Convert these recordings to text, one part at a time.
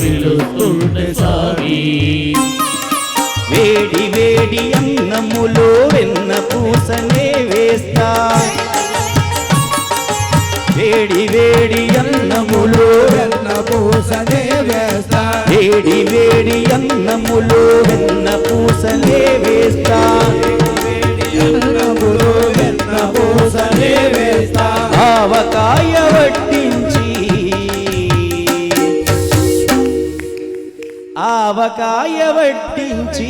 పిలుస్తుంటే సామి వేడి వేడి అన్నములో వెన్న పూసనే వేస్తా. వేడి వేడి అన్నములో వెన్న పూసనే వేస్తా. వేడి వేడి అన్నములో ఆవకాయ వడ్డించి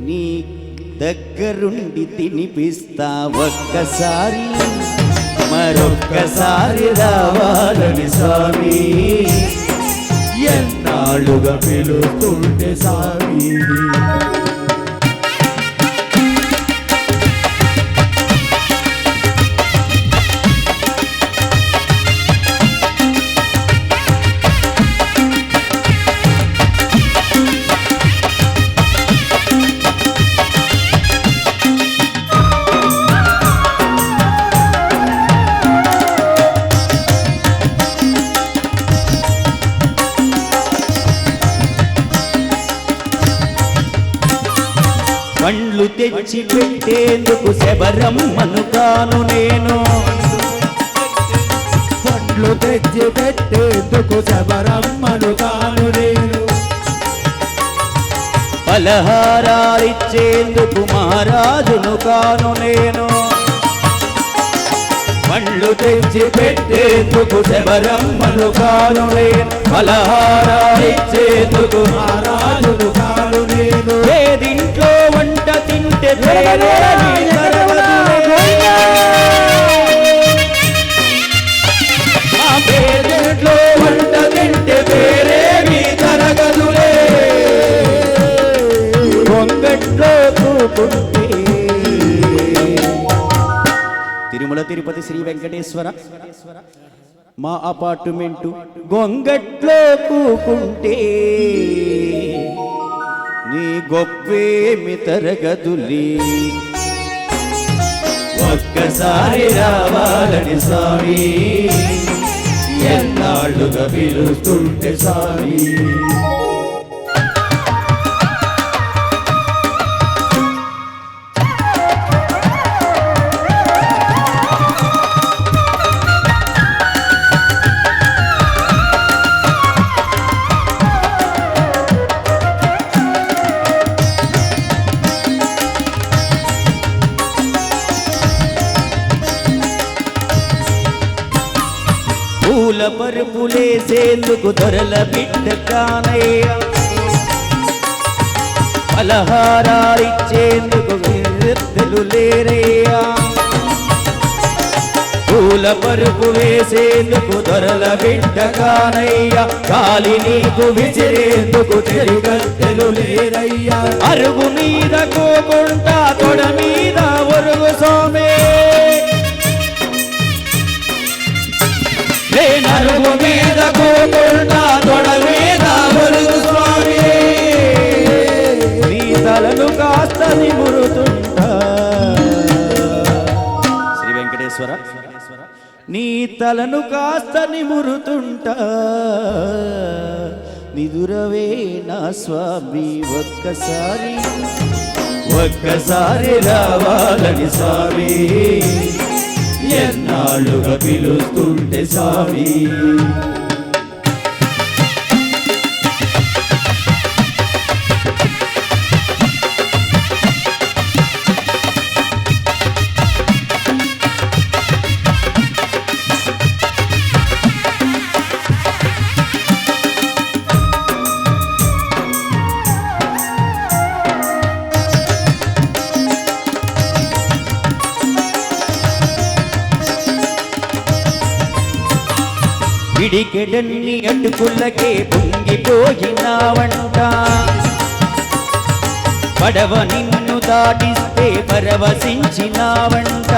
నీ దగ్గరుండి తినిపిస్తా ఒక్కసారి మరొక్కసారి రావాలని స్వామి. ఎన్నాళ్ళుగా పిలుస్తుంటే పండ్లు తెచ్చి పెట్టేందుకు శబరమ్మను కాను నేను. పండ్లు తెచ్చి పెట్టేందుకు శబరమ్మను కాను నేను. పలహారాలిచ్చేందుకు మహారాజును కాను నేను. పండ్లు తెచ్చి పెట్టేందుకు శబరమ్మను కాను నేను. పలహారాలిచ్చేందుకు మహారాజును కాను నేను. ఏది తిరుమల తిరుపతి శ్రీ వెంకటేశ్వర. మా అపార్ట్మెంటు గొంగట్లో కూకుంటే నీ గొప్పేమి తరగదులే ఒక్కసారి రావాలని స్వామి ఎన్నాళ్ళుగా పిలుస్తుంటే స్వామి. పూల పరుపులేసేందుకు దొరల బిడ్డ కానయ్య. పలహారాలిచ్చేందుకు విరుద్ధులు లేరయ్యా. పూల పరుపు వేసేందుకు దొరల బిడ్డ కానయ్య. కాలి నీకు విసిరేందుకు చెరిగత్తెలు లేరయ్యా. అరుగు మీద కోకుంటా తొడ మీద నీ తలను కాస్త నిమురుతుంటా. శ్రీ వెంకటేశ్వర నీ తలను కాస్త నిమురుతుంటా. నిదురవే నా స్వామి ఒక్కసారి ఒక్కసారి రావాలని స్వామి. ఎన్నాళ్ళుగా పిలుస్తుంటే స్వామి పిడికెడన్ని అటుకులకే పొంగిపోయినావంట. పడవ నిన్ను దాటిస్తే పరవశించినావంట.